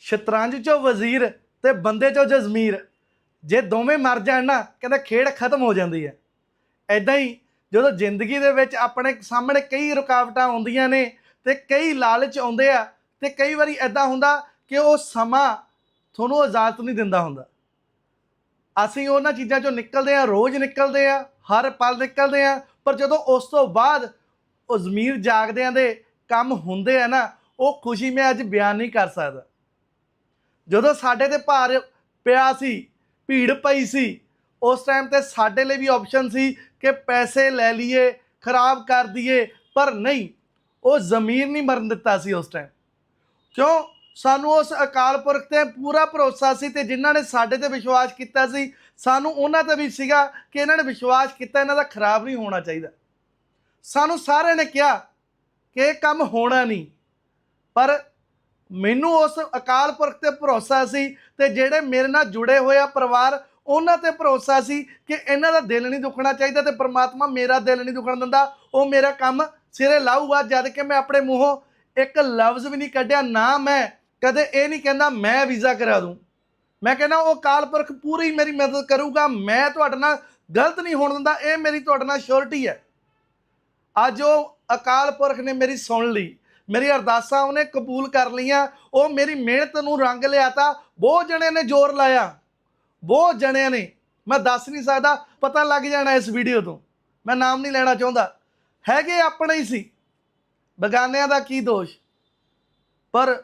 ਸ਼ਤਰੰਜ ਚੋਂ ਵਜ਼ੀਰ ਤੇ ਬੰਦੇ ਚੋਂ ਜਜ਼ਮੀਰ। ਜੇ ਦੋਵੇਂ ਮਰ ਜਾਣ ਨਾ, ਕਹਿੰਦਾ ਖੇਡ ਖਤਮ ਹੋ ਜਾਂਦੀ ਹੈ। ਐਦਾਂ ਹੀ ਜਦੋਂ ਜ਼ਿੰਦਗੀ ਦੇ ਵਿੱਚ ਆਪਣੇ ਸਾਹਮਣੇ ਕਈ ਰੁਕਾਵਟਾਂ ਆਉਂਦੀਆਂ ਨੇ ਤੇ ਕਈ ਲਾਲਚ ਆਉਂਦੇ ਆ ਤੇ ਕਈ ਵਾਰੀ ਐਦਾਂ ਹੁੰਦਾ ਕਿ ਉਹ ਸਮਾਂ ਤੁਹਾਨੂੰ ਇਜਾਜ਼ਤ ਨਹੀਂ ਦਿੰਦਾ ਹੁੰਦਾ। ਅਸੀਂ ਉਹਨਾਂ ਚੀਜ਼ਾਂ ਚੋਂ ਨਿਕਲਦੇ ਆ ਰੋਜ਼ ਨਿਕਲਦੇ ਆ ਹਰ ਪਲ ਨਿਕਲਦੇ ਆ ਪਰ ਜਦੋਂ ਉਸ ਤੋਂ ਬਾਅਦ ਉਹ ਜ਼ਮੀਰ ਜਾਗਦਿਆਂ ਦੇ ਕੰਮ ਹੁੰਦੇ ਆ ਨਾ, ਉਹ ਖੁਸ਼ੀ ਮੈਂ ਅੱਜ ਬਿਆਨ ਨਹੀਂ ਕਰ ਸਕਦਾ। ਜਦੋਂ ਸਾਡੇ ਤੇ ਭਾਰ ਪਿਆ ਸੀ, ਭੀੜ ਪਈ ਸੀ, ਉਸ ਟਾਈਮ ਤੇ ਸਾਡੇ ਲਈ ਵੀ ਆਪਸ਼ਨ ਸੀ ਕਿ ਪੈਸੇ ਲੈ ਲਈਏ, ਖਰਾਬ ਕਰ ਦਈਏ, ਪਰ ਨਹੀਂ, ਉਹ ਜ਼ਮੀਨ ਨਹੀਂ ਮਰਨ ਦਿੱਤਾ ਸੀ ਉਸ ਟਾਈਮ ਕਿਉਂ? ਸਾਨੂੰ ਉਸ ਅਕਾਲ ਪੁਰਖ ਤੇ ਪੂਰਾ ਭਰੋਸਾ ਸੀ ਤੇ ਜਿਨ੍ਹਾਂ ਨੇ ਸਾਡੇ ਤੇ ਵਿਸ਼ਵਾਸ ਕੀਤਾ ਸੀ, ਸਾਨੂੰ ਉਹਨਾਂ ਤੇ ਵੀ ਸੀਗਾ ਕਿ ਇਹਨਾਂ ਨੇ ਵਿਸ਼ਵਾਸ ਕੀਤਾ, ਇਹਨਾਂ ਦਾ ਖਰਾਬ ਨਹੀਂ ਹੋਣਾ ਚਾਹੀਦਾ। ਸਾਨੂੰ ਸਾਰਿਆਂ ਨੇ ਕਿਹਾ ਕਿ ਇਹ ਕੰਮ ਹੋਣਾ ਨਹੀਂ, ਪਰ ਮੈਨੂੰ ਉਸ ਅਕਾਲ ਪੁਰਖ ਤੇ ਭਰੋਸਾ ਸੀ ਤੇ ਜਿਹੜੇ ਮੇਰੇ ਨਾਲ ਜੁੜੇ ਹੋਏ ਆ ਪਰਿਵਾਰ, ਉਹਨਾਂ ਤੇ ਭਰੋਸਾ ਸੀ ਕਿ ਇਹਨਾਂ ਦਾ ਦਿਲ ਨਹੀਂ ਦੁਖਣਾ ਚਾਹੀਦਾ ਤੇ ਪ੍ਰਮਾਤਮਾ ਮੇਰਾ ਦਿਲ ਨਹੀਂ ਦੁਖਣ ਦਿੰਦਾ। ਉਹ ਮੇਰਾ ਕੰਮ ਸਿਰੇ ਲਾਊਗਾ ਜਦ ਕਿ ਮੈਂ ਆਪਣੇ ਮੂੰਹੋਂ ਇੱਕ ਲਫ਼ਜ਼ ਵੀ ਨਹੀਂ ਕੱਢਿਆ, ਨਾ ਮੈਂ ਕਦੇ ਇਹ ਨਹੀਂ ਕਹਿੰਦਾ, ਮੈਂ ਵੀਜ਼ਾ ਕਰਾ ਦੂੰ। ਮੈਂ ਕਹਿੰਦਾ, ਉਹ ਅਕਾਲ ਪੁਰਖ ਪੂਰੀ ਮੇਰੀ ਮਦਦ ਕਰੂਗਾ, ਮੈਂ ਤੁਹਾਡੇ ਨਾਲ ਗਲਤ ਨਹੀਂ ਹੋਣ ਦਿੰਦਾ, ਇਹ ਮੇਰੀ ਤੁਹਾਡੇ ਨਾਲ ਸ਼ੋਰਟੀ ਹੈ। ਅੱਜ ਉਹ ਅਕਾਲ ਪੁਰਖ ਨੇ ਮੇਰੀ ਸੁਣ ਲਈ। ਮੇਰੀ ਅਰਦਾਸਾਂ ਉਹਨੇ ਕਬੂਲ ਕਰ ਲਈਆਂ, ਉਹ ਮੇਰੀ ਮਿਹਨਤ ਨੂੰ ਰੰਗ ਲਿਆਤਾ ਬਹੁਤ ਜਣੇ ਨੇ ਜ਼ੋਰ ਲਾਇਆ, ਬਹੁਤ ਜਣਿਆਂ ਨੇ। ਮੈਂ ਦੱਸ ਨਹੀਂ ਸਕਦਾ, ਪਤਾ ਲੱਗ ਜਾਣਾ ਇਸ ਵੀਡੀਓ ਤੋਂ। ਮੈਂ ਨਾਮ ਨਹੀਂ ਲੈਣਾ ਚਾਹੁੰਦਾ। ਹੈਗੇ ਆਪਣੇ ਹੀ ਸੀ। ਬਗਾਨਿਆਂ ਦਾ ਕੀ ਦੋਸ਼? ਪਰ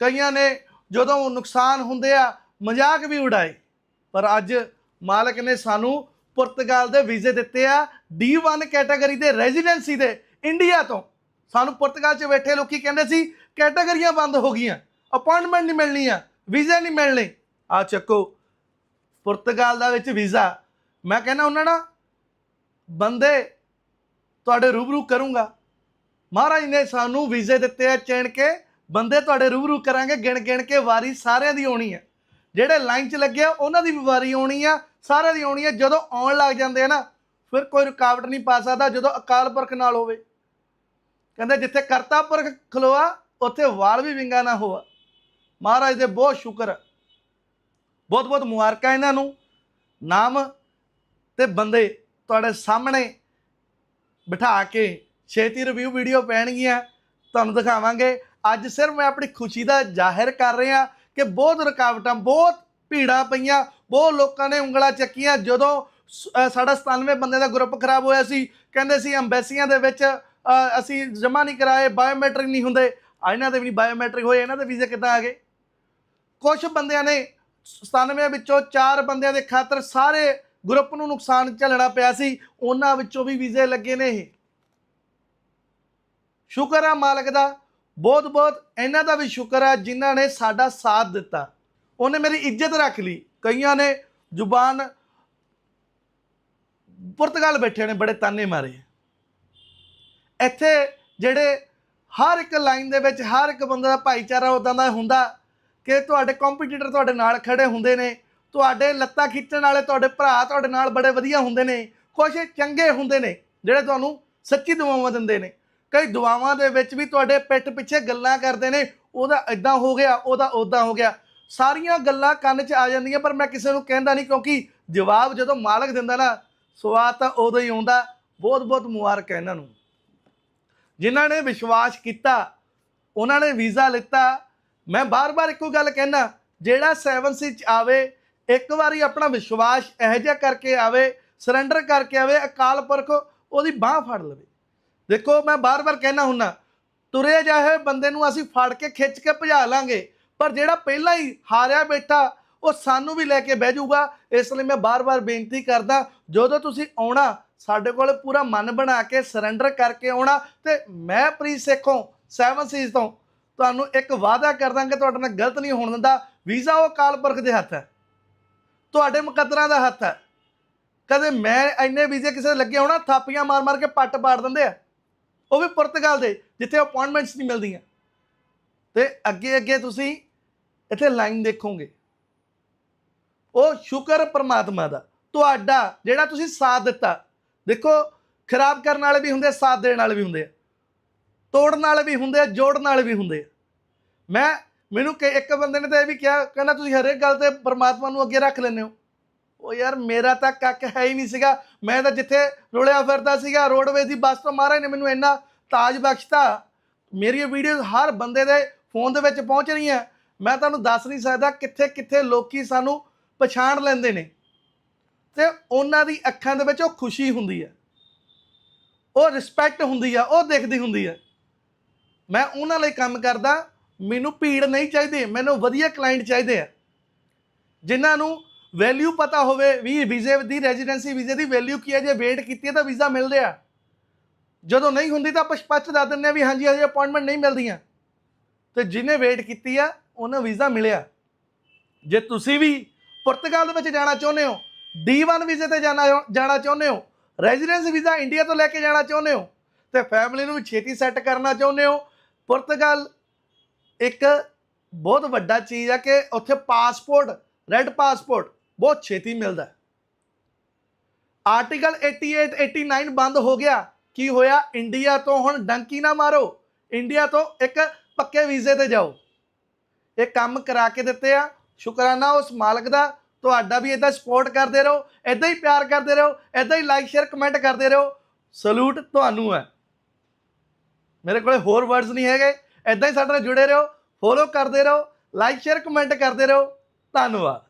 ਕਈਆਂ ਨੇ ਜਦੋਂ ਨੁਕਸਾਨ ਹੁੰਦੇ ਆ, ਮਜ਼ਾਕ ਵੀ ਉਡਾਏ। ਪਰ ਅੱਜ ਮਾਲਕ ਨੇ ਸਾਨੂੰ ਪੁਰਤਗਾਲ ਦੇ ਵੀਜ਼ੇ ਦਿੱਤੇ ਆ D1 ਕੈਟਾਗਰੀ ਦੇ ਰੈਜ਼ੀਡੈਂਸੀ ਦੇ ਇੰਡੀਆ ਤੋਂ। ਸਾਨੂੰ ਪੁਰਤਗਾਲ 'ਚ ਬੈਠੇ ਲੋਕੀ ਕਹਿੰਦੇ ਸੀ ਕੈਟਾਗਰੀਆਂ ਬੰਦ ਹੋ ਗਈਆਂ ਅਪਾਇੰਟਮੈਂਟ ਨਹੀਂ ਮਿਲਣੀ ਆ, ਵੀਜ਼ੇ ਨਹੀਂ ਮਿਲਣੇ। ਆ ਚੱਕੋ, ਪੁਰਤਗਾਲ ਦਾ ਵਿੱਚ ਵੀਜ਼ਾ। ਮੈਂ ਕਹਿੰਦਾ ਉਹਨਾਂ ਨਾਲ, ਬੰਦੇ ਤੁਹਾਡੇ ਰੂਬਰੂ ਕਰੂੰਗਾ। ਮਹਾਰਾਜ ਨੇ ਸਾਨੂੰ ਵੀਜ਼ੇ ਦਿੱਤੇ ਆ ਚਿਣ ਕੇ, ਬੰਦੇ ਤੁਹਾਡੇ ਰੂਬਰੂ ਕਰਾਂਗੇ ਗਿਣ ਗਿਣ ਕੇ ਵਾਰੀ ਸਾਰਿਆਂ ਦੀ ਆਉਣੀ ਹੈ ਜਿਹੜੇ ਲਾਈਨ 'ਚ ਲੱਗੇ ਆ, ਉਹਨਾਂ ਦੀ ਵੀ ਵਾਰੀ ਆਉਣੀ ਆ, ਸਾਰਿਆਂ ਦੀ ਆਉਣੀ ਆ। ਜਦੋਂ ਆਉਣ ਲੱਗ ਜਾਂਦੇ ਆ ਨਾ, ਫਿਰ ਕੋਈ ਰੁਕਾਵਟ ਨਹੀਂ ਪਾ ਸਕਦਾ, ਜਦੋਂ ਅਕਾਲ ਪੁਰਖ ਨਾਲ ਹੋਵੇ। ਕਹਿੰਦੇ ਜਿੱਥੇ ਕਰਤਾ ਪੁਰਖ ਖਲੋਆ, ਉੱਥੇ ਵਾਲ ਵੀ ਵਿੰਗਾ ਨਾ ਹੋਆ। ਮਹਾਰਾਜ ਦੇ ਬਹੁਤ ਸ਼ੁਕਰ। ਬਹੁਤ ਬਹੁਤ ਮੁਬਾਰਕਾਂ ਇਹਨਾਂ ਨੂੰ। ਨਾਮ ਤੇ ਬੰਦੇ ਤੁਹਾਡੇ ਸਾਹਮਣੇ ਬਿਠਾ ਕੇ ਛੇਤੀ ਰਿਵਿਊ ਵੀਡੀਓ ਪੈਣਗੀਆਂ, ਤੁਹਾਨੂੰ ਦਿਖਾਵਾਂਗੇ। ਅੱਜ ਸਿਰਫ ਮੈਂ ਆਪਣੀ ਖੁਸ਼ੀ ਦਾ ਜ਼ਾਹਿਰ ਕਰ ਰਿਹਾ ਕਿ ਬਹੁਤ ਰੁਕਾਵਟਾਂ, ਬਹੁਤ ਭੀੜਾਂ ਪਈਆਂ, ਬਹੁਤ ਲੋਕਾਂ ਨੇ ਉਂਗਲਾਂ ਚੱਕੀਆਂ। ਜਦੋਂ ਸ- ਸਾਡਾ 97 ਬੰਦੇ ਦਾ ਗਰੁੱਪ ਖਰਾਬ ਹੋਇਆ ਸੀ, ਕਹਿੰਦੇ ਸੀ, ਅੰਬੈਸੀਆਂ ਦੇ ਵਿੱਚ ਅਸੀਂ ਜਮ੍ਹਾਂ ਨਹੀਂ ਕਰਾਏ ਬਾਇਓਮੈਟ੍ਰਿਕ ਨਹੀਂ ਹੁੰਦੇ। ਇਹਨਾਂ ਦੇ ਵੀ ਨਹੀਂ ਬਾਇਓਮੈਟ੍ਰਿਕ ਹੋਏ, ਇਹਨਾਂ ਦੇ ਵੀਜ਼ੇ ਕਿੱਦਾਂ ਆ ਗਏ? ਕੁਝ ਬੰਦਿਆਂ ਨੇ 97 ਵਿੱਚੋਂ 4 ਬੰਦਿਆਂ ਦੇ ਖਾਤਰ ਸਾਰੇ ਗਰੁੱਪ ਨੂੰ ਨੁਕਸਾਨ ਝੱਲਣਾ ਪਿਆ ਸੀ, ਉਹਨਾਂ ਵਿੱਚੋਂ ਵੀ ਵੀਜ਼ੇ ਲੱਗੇ ਨੇ ਇਹ। ਸ਼ੁਕਰ ਆ ਮਾਲਕ ਦਾ ਬਹੁਤ ਬਹੁਤ ਇਹਨਾਂ ਦਾ ਵੀ ਸ਼ੁਕਰ ਆ ਜਿਨ੍ਹਾਂ ਨੇ ਸਾਡਾ ਸਾਥ ਦਿੱਤਾ। ਉਹਨੇ ਮੇਰੀ ਇੱਜ਼ਤ ਰੱਖ ਲਈ। ਕਈਆਂ ਨੇ ਜ਼ੁਬਾਨ ਪੁਰਤਗਾਲ ਬੈਠੇ ਨੇ, ਬੜੇ ਤਾਨੇ ਮਾਰੇ। ਇੱਥੇ ਜਿਹੜੇ ਹਰ ਇੱਕ ਲਾਈਨ ਦੇ ਵਿੱਚ ਹਰ ਇੱਕ ਬੰਦੇ ਦਾ ਭਾਈਚਾਰਾ ਉਦਾਂ ਦਾ ਹੁੰਦਾ ਕਿ ਤੁਹਾਡੇ ਕੰਪੀਟੀਟਰ ਤੁਹਾਡੇ ਨਾਲ ਖੜੇ ਹੁੰਦੇ ਨੇ, ਤੁਹਾਡੇ ਲੱਤਾਂ ਖਿੱਚਣ ਵਾਲੇ ਤੁਹਾਡੇ ਭਰਾ ਤੁਹਾਡੇ ਨਾਲ ਬੜੇ ਵਧੀਆ ਹੁੰਦੇ ਨੇ ਕੁਝ ਚੰਗੇ ਹੁੰਦੇ ਨੇ, ਜਿਹੜੇ ਤੁਹਾਨੂੰ ਸੱਚੀ ਦੁਆਵਾਂ ਦਿੰਦੇ ਨੇ। ਕਈ ਦੁਆਵਾਂ ਦੇ ਵਿੱਚ ਵੀ ਤੁਹਾਡੇ ਪਿੱਠ ਪਿੱਛੇ ਗੱਲਾਂ ਕਰਦੇ ਨੇ, ਉਹਦਾ ਇਦਾਂ ਹੋ ਗਿਆ, ਉਹਦਾ ਉਦਾਂ ਹੋ ਗਿਆ। ਸਾਰੀਆਂ ਗੱਲਾਂ ਕੰਨ 'ਚ ਆ ਜਾਂਦੀਆਂ, ਪਰ ਮੈਂ ਕਿਸੇ ਨੂੰ ਕਹਿੰਦਾ ਨਹੀਂ, ਕਿਉਂਕਿ ਜਵਾਬ ਜਦੋਂ ਮਾਲਕ ਦਿੰਦਾ ਨਾ, ਸਵਾਦ ਤਾਂ ਉਦੋਂ ਹੀ ਆਉਂਦਾ। ਬਹੁਤ ਬਹੁਤ ਮੁਬਾਰਕ ਹੈ ਇਹਨਾਂ ਨੂੰ। ਜਿਨ੍ਹਾਂ ਨੇ ਵਿਸ਼ਵਾਸ ਕੀਤਾ, ਉਹਨਾਂ ਨੇ ਵੀਜ਼ਾ ਲਿੱਤਾ। ਮੈਂ ਬਾਰ-ਬਾਰ ਇੱਕੋ ਗੱਲ ਕਹਿਣਾ ਜਿਹੜਾ 7 ਸੀ ਚ ਆਵੇ, ਇੱਕ ਵਾਰੀ ਆਪਣਾ ਵਿਸ਼ਵਾਸ ਇਹੋ ਜਿਹਾ ਕਰਕੇ ਆਵੇ ਸਰੈਂਡਰ ਕਰਕੇ ਆਵੇ, ਅਕਾਲ ਪੁਰਖ, ਉਹਦੀ ਬਾਹ ਫੜ ਲਵੇ। ਦੇਖੋ, ਮੈਂ ਬਾਰ-ਬਾਰ ਕਹਿਣਾ ਹੁੰਨਾ, ਤੁਰੇ ਜਾਏ ਬੰਦੇ ਨੂੰ ਅਸੀਂ ਫੜ ਕੇ ਖਿੱਚ ਕੇ ਭਜਾ ਲਾਂਗੇ, ਪਰ ਜਿਹੜਾ ਪਹਿਲਾਂ ਹੀ ਹਾਰਿਆ ਬੈਠਾ, ਉਹ ਸਾਨੂੰ ਵੀ ਲੈ ਕੇ ਬਹਿ ਜਾਊਗਾ। ਇਸ ਲਈ ਮੈਂ ਬਾਰ-ਬਾਰ ਬੇਨਤੀ ਕਰਦਾ, ਜਦੋਂ ਤੁਸੀਂ ਆਉਣਾ ਸਾਡੇ ਕੋਲ ਪੂਰਾ ਮਨ ਬਣਾ ਕੇ ਸਰੈਂਡਰ ਕਰਕੇ ਆਉਣਾ ਤੇ ਮੈਂ ਪ੍ਰੀ ਸੇਖੋਂ ਸੈਵਨ ਸੀਜ਼ ਤੋਂ ਤੁਹਾਨੂੰ ਇੱਕ ਵਾਅਦਾ ਕਰਦਾ ਕਿ ਤੁਹਾਡੇ ਨਾਲ ਗਲਤ ਨਹੀਂ ਹੋਣ ਦਿੰਦਾ। ਵੀਜ਼ਾ ਉਹ ਅਕਾਲ ਪੁਰਖ ਦੇ ਹੱਥ ਹੈ। ਤੁਹਾਡੇ ਮੁਕੱਦਰਾਂ ਦਾ ਹੱਥ ਹੈ। ਕਦੇ ਮੈਂ ਇੰਨੇ ਵੀਜ਼ੇ ਕਿਸੇ ਦੇ ਲੱਗੇ ਹੋਣਾ, ਥਾਪੀਆਂ ਮਾਰ-ਮਾਰ ਕੇ ਪੱਟ ਪਾੜ ਦਿੰਦੇ ਆ। ਉਹ ਵੀ ਪੁਰਤਗਾਲ ਦੇ, ਜਿੱਥੇ ਅਪਾਇੰਟਮੈਂਟਸ ਨਹੀਂ ਮਿਲਦੀਆਂ। ਤੇ ਅੱਗੇ ਅੱਗੇ ਤੁਸੀਂ ਇੱਥੇ ਲਾਈਨ ਦੇਖੋਗੇ। ਉਹ ਸ਼ੁਕਰ ਪਰਮਾਤਮਾ ਦਾ। ਤੁਹਾਡਾ ਜਿਹੜਾ ਤੁਸੀਂ ਸਾਥ ਦਿੱਤਾ ਦੇਖੋ, ਖਰਾਬ ਕਰਨ ਵਾਲੇ ਵੀ ਹੁੰਦੇ ਸਾਥ ਦੇਣ ਵਾਲੇ ਵੀ ਹੁੰਦੇ ਆ। ਤੋੜਨ ਵਾਲੇ ਵੀ ਹੁੰਦੇ ਆ, ਜੋੜਨ ਵਾਲੇ ਵੀ ਹੁੰਦੇ ਆ। ਮੈਂ, ਮੈਨੂੰ ਕਿ, ਇੱਕ ਬੰਦੇ ਨੇ ਤਾਂ ਇਹ ਵੀ ਕਿਹਾ, ਕਹਿੰਦਾ ਤੁਸੀਂ ਹਰੇਕ ਗੱਲ ਤੇ ਪਰਮਾਤਮਾ ਨੂੰ ਅੱਗੇ ਰੱਖ ਲੈਂਦੇ ਹੋ। ਉਹ ਯਾਰ, ਮੇਰਾ ਤਾਂ ਕੱਕ ਹੈ ਹੀ ਨਹੀਂ ਸੀਗਾ। ਮੈਂ ਤਾਂ ਜਿੱਥੇ ਰੋਲਿਆ ਫਿਰਦਾ ਸੀਗਾ, ਰੋਡਵੇਜ਼ ਦੀ ਬੱਸ ਤੋਂ ਮਹਾਰਾਜ ਨੇ ਮੈਨੂੰ ਇੰਨਾ ਤਾਜ ਬਖਸ਼ਤਾ। ਮੇਰੀ ਵੀਡੀਓਜ਼ ਹਰ ਬੰਦੇ ਦੇ ਫੋਨ ਦੇ ਵਿੱਚ ਪਹੁੰਚ ਰਹੀਆਂ। ਮੈਂ ਤੁਹਾਨੂੰ ਦੱਸ ਨਹੀਂ ਸਕਦਾ ਕਿੱਥੇ ਕਿੱਥੇ ਲੋਕੀ ਸਾਨੂੰ ਪਛਾਣ ਲੈਂਦੇ ਨੇ। ਤੇ ਉਹਨਾਂ ਦੀ ਅੱਖਾਂ ਦੇ ਵਿੱਚ ਉਹ ਖੁਸ਼ੀ ਹੁੰਦੀ ਹੈ। ਉਹ ਰਿਸਪੈਕਟ ਹੁੰਦੀ ਆ, ਉਹ ਦੇਖਦੀ ਹੁੰਦੀ ਹੈ ਮੈਂ ਉਹਨਾਂ ਲਈ ਕੰਮ ਕਰਦਾ, ਮੈਨੂੰ ਭੀੜ ਨਹੀਂ ਚਾਹੀਦੀ, ਮੈਨੂੰ ਵਧੀਆ ਕਲਾਇੰਟ ਚਾਹੀਦੇ ਆ। ਜਿਨ੍ਹਾਂ ਨੂੰ ਵੈਲਿਊ ਪਤਾ ਹੋਵੇ, ਵੀ ਵੀਜ਼ੇ ਦੀ ਰੈਜ਼ੀਡੈਂਸੀ ਵੀਜ਼ੇ ਦੀ ਵੈਲਿਊ ਕੀ ਹੈ, ਜੇ ਵੇਟ ਕੀਤੀ ਹੈ ਤਾਂ ਵੀਜ਼ਾ ਮਿਲ ਰਿਹਾ ਜਦੋਂ ਨਹੀਂ ਹੁੰਦੀ ਤਾਂ ਪਛਪਚ ਦੱਸ ਦਿੰਦੇ ਆ ਵੀ ਹਾਂਜੀ ਹਜੇ ਅਪਾਇੰਟਮੈਂਟ ਨਹੀਂ ਮਿਲਦੀਆਂ। ਤੇ ਜਿਹਨੇ ਵੇਟ ਕੀਤੀ ਆ, ਉਹਨੂੰ ਵੀਜ਼ਾ ਮਿਲਿਆ। ਜੇ ਤੁਸੀਂ ਵੀ ਪੁਰਤਗਾਲ ਦੇ ਵਿੱਚ ਜਾਣਾ ਚਾਹੁੰਦੇ ਹੋ D1 ਵੀਜ਼ੇ ਤੇ ਜਾਣਾ ਜਾਣਾ ਚਾਹੁੰਦੇ ਹੋ? ਰੈਜ਼ੀਡੈਂਸ ਵੀਜ਼ਾ ਇੰਡੀਆ ਤੋਂ ਲੈ ਕੇ ਜਾਣਾ ਚਾਹੁੰਦੇ ਹੋ? ਤੇ ਫੈਮਿਲੀ ਨੂੰ ਛੇਤੀ ਸੈੱਟ ਕਰਨਾ ਚਾਹੁੰਦੇ ਹੋ? ਪੁਰਤਗਾਲ ਇੱਕ ਬਹੁਤ ਵੱਡਾ ਚੀਜ਼ ਹੈ ਕਿ ਉੱਥੇ ਪਾਸਪੋਰਟ ਰੈੱਡ ਪਾਸਪੋਰਟ ਬਹੁਤ ਛੇਤੀ ਮਿਲਦਾ। ਹੈ। ਆਰਟੀਕਲ 88 89 ਬੰਦ ਹੋ ਗਿਆ। ਕੀ ਹੋਇਆ? ਇੰਡੀਆ ਤੋਂ ਹੁਣ ਡੰਕੀ ਨਾ ਮਾਰੋ। ਇੰਡੀਆ ਤੋਂ ਇੱਕ ਪੱਕੇ ਵੀਜ਼ੇ ਤੇ ਜਾਓ। ਇਹ ਕੰਮ ਕਰਾ ਕੇ ਦਿੱਤੇ ਆ। ਸ਼ੁਕਰਾਨਾ ਉਸ ਮਾਲਕ ਦਾ। ਤੁਹਾਡਾ ਵੀ ਇਦਾਂ ਸਪੋਰਟ ਕਰਦੇ ਰਹੋ ਇਦਾਂ ਹੀ ਪਿਆਰ ਕਰਦੇ ਰਹੋ ਇਦਾਂ ਹੀ ਲਾਈਕ ਸ਼ੇਅਰ ਕਮੈਂਟ ਕਰਦੇ ਰਹੋ। ਸਲੂਟ ਤੁਹਾਨੂੰ ਹੈ। ਮੇਰੇ ਕੋਲੇ ਹੋਰ ਵਰਡਸ ਨਹੀਂ ਹੈਗੇ ਇਦਾਂ ਹੀ ਸਾਡੇ ਨਾਲ ਜੁੜੇ ਰਹੋ ਫੋਲੋ ਕਰਦੇ ਰਹੋ ਲਾਈਕ ਸ਼ੇਅਰ ਕਮੈਂਟ ਕਰਦੇ ਰਹੋ। ਧੰਨਵਾਦ।